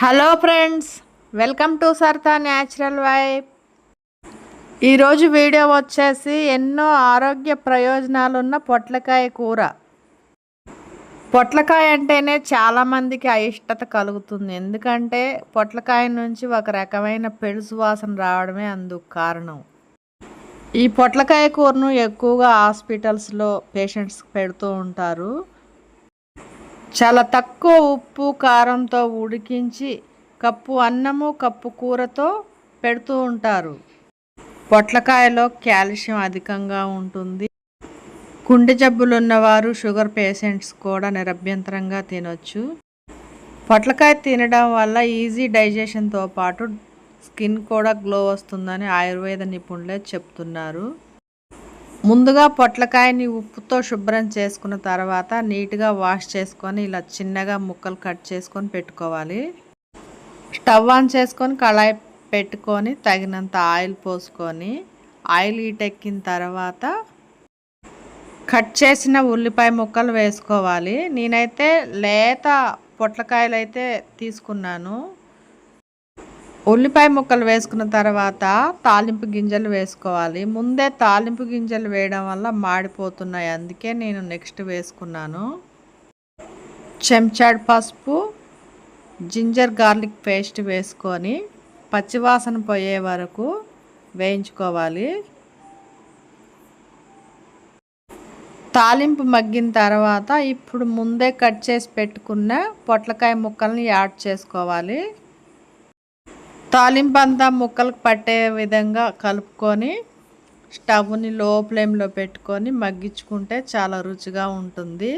Hello friends welcome to సర్తా natural vibe. ఈరోజు video వచ్చేసి ఎన్నో ఆరోగ్య ప్రయోజనాలున్న పొట్లకాయ కూర. పొట్లకాయ అంటేనే చాలామందికి అయిష్టత కలుగుతుంది. ఎందుకంటే పొట్లకాయ నుంచి ఒక రకమైన పెడుసు వాసన రావడమే అందుకు కారణం. ఈ పొట్లకాయ కూరను ఎక్కువగా హాస్పిటల్స్లో పేషెంట్స్ పెడుతూ ఉంటారు. చాలా తక్కువ ఉప్పు కారంతో ఉడికించి కప్పు అన్నము కప్పు కూరతో పెడుతూ ఉంటారు. పొట్లకాయలో కాల్షియం అధికంగా ఉంటుంది. గుండె జబ్బులు ఉన్నవారు షుగర్ పేషెంట్స్ కూడా నిరభ్యంతరంగా తినొచ్చు. పొట్లకాయ తినడం వల్ల ఈజీ డైజెషన్తో పాటు స్కిన్ కూడా గ్లో వస్తుందని ఆయుర్వేద నిపుణులే చెప్తున్నారు. ముందుగా పొట్లకాయని ఉప్పుతో శుభ్రం చేసుకున్న తర్వాత నీట్గా వాష్ చేసుకొని ఇలా చిన్నగా ముక్కలు కట్ చేసుకొని పెట్టుకోవాలి. స్టవ్ ఆన్ చేసుకొని కళాయి పెట్టుకొని తగినంత ఆయిల్ పోసుకొని ఆయిల్ ఈటెక్కిన తర్వాత కట్ చేసిన ఉల్లిపాయ ముక్కలు వేసుకోవాలి. నేనైతే లేత పొట్లకాయలు అయితే తీసుకున్నాను. ఉల్లిపాయ ముక్కలు వేసుకున్న తర్వాత తాలింపు గింజలు వేసుకోవాలి. ముందే తాలింపు గింజలు వేయడం వల్ల మాడిపోతున్నాయి. అందుకే నేను నెక్స్ట్ వేసుకున్నాను. చెంచాడు పసుపు జింజర్ గార్లిక్ పేస్ట్ వేసుకొని పచ్చివాసన పోయే వరకు వేయించుకోవాలి. తాలింపు మగ్గిన తర్వాత ఇప్పుడు ముందే కట్ చేసి పెట్టుకున్న పొట్లకాయ ముక్కల్ని యాడ్ చేసుకోవాలి. తాలింపు అంతా ముక్కలకు పట్టే విధంగా కలుపుకొని స్టవ్ని లో ఫ్లేమ్లో పెట్టుకొని మగ్గించుకుంటే చాలా రుచిగా ఉంటుంది.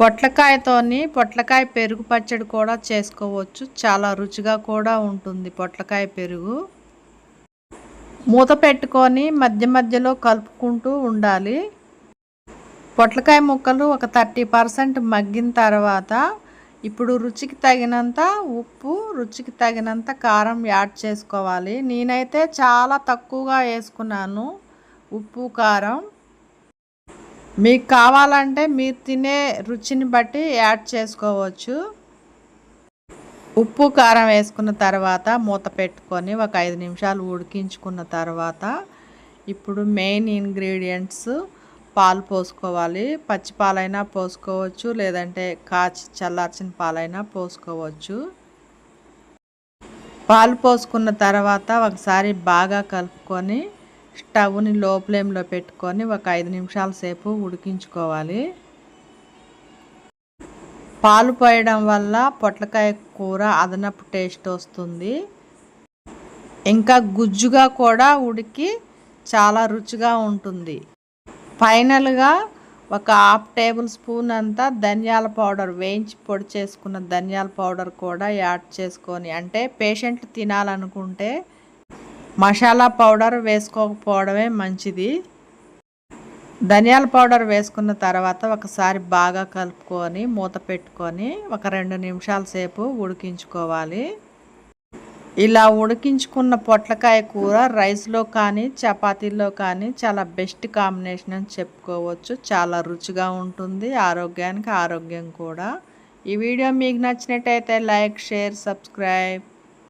పొట్లకాయతోని పొట్లకాయ పెరుగు పచ్చడి కూడా చేసుకోవచ్చు. చాలా రుచిగా కూడా ఉంటుంది పొట్లకాయ పెరుగు. మూత పెట్టుకొని మధ్య మధ్యలో కలుపుకుంటూ ఉండాలి. పొట్లకాయ ముక్కలు ఒక థర్టీ పర్సెంట్ మగ్గిన తర్వాత ఇప్పుడు రుచికి తగినంత ఉప్పు రుచికి తగినంత కారం యాడ్ చేసుకోవాలి. నేనైతే చాలా తక్కువగా వేసుకున్నాను ఉప్పు కారం. మీకు కావాలంటే మీరు తినే రుచిని బట్టి యాడ్ చేసుకోవచ్చు. ఉప్పు కారం వేసుకున్న తర్వాత మూత పెట్టుకొని ఒక ఐదు నిమిషాలు ఉడికించుకున్న తర్వాత ఇప్పుడు మెయిన్ ఇంగ్రీడియంట్స్ పాలు పోసుకోవాలి. పచ్చి పాలైనా పోసుకోవచ్చు. లేదంటే కాచి చల్లార్చిన పాలైనా పోసుకోవచ్చు. పాలు పోసుకున్న తర్వాత ఒకసారి బాగా కలుపుకొని స్టవ్ని లో ఫ్లేమ్లో పెట్టుకొని ఒక ఐదు నిమిషాల సేపు ఉడికించుకోవాలి. పాలు పోయడం వల్ల పొట్లకాయ కూర అదనపు టేస్ట్ వస్తుంది. ఇంకా గుజ్జుగా కూడా ఉడికి చాలా రుచిగా ఉంటుంది. ఫైనల్గా ఒక హాఫ్ టేబుల్ స్పూన్ అంతా ధనియాల పౌడర్ వేయించి పొడి చేసుకున్న ధనియాల పౌడర్ కూడా యాడ్ చేసుకొని అంటే పేషెంట్లు తినాలనుకుంటే మసాలా పౌడర్ వేసుకోకపోవడమే మంచిది. ధనియాల పౌడర్ వేసుకున్న తర్వాత ఒకసారి బాగా కలుపుకొని మూత పెట్టుకొని ఒక రెండు నిమిషాల సేపు ఉడికించుకోవాలి. ఇలా ఉడికించుకున్న పొట్లకాయ కూర రైస్లో కానీ చపాతీలో కానీ చాలా బెస్ట్ కాంబినేషన్ అని చెప్పుకోవచ్చు. చాలా రుచిగా ఉంటుంది. ఆరోగ్యానికి ఆరోగ్యం కూడా. ఈ వీడియో మీకు నచ్చినట్టయితే లైక్ షేర్ సబ్స్క్రైబ్.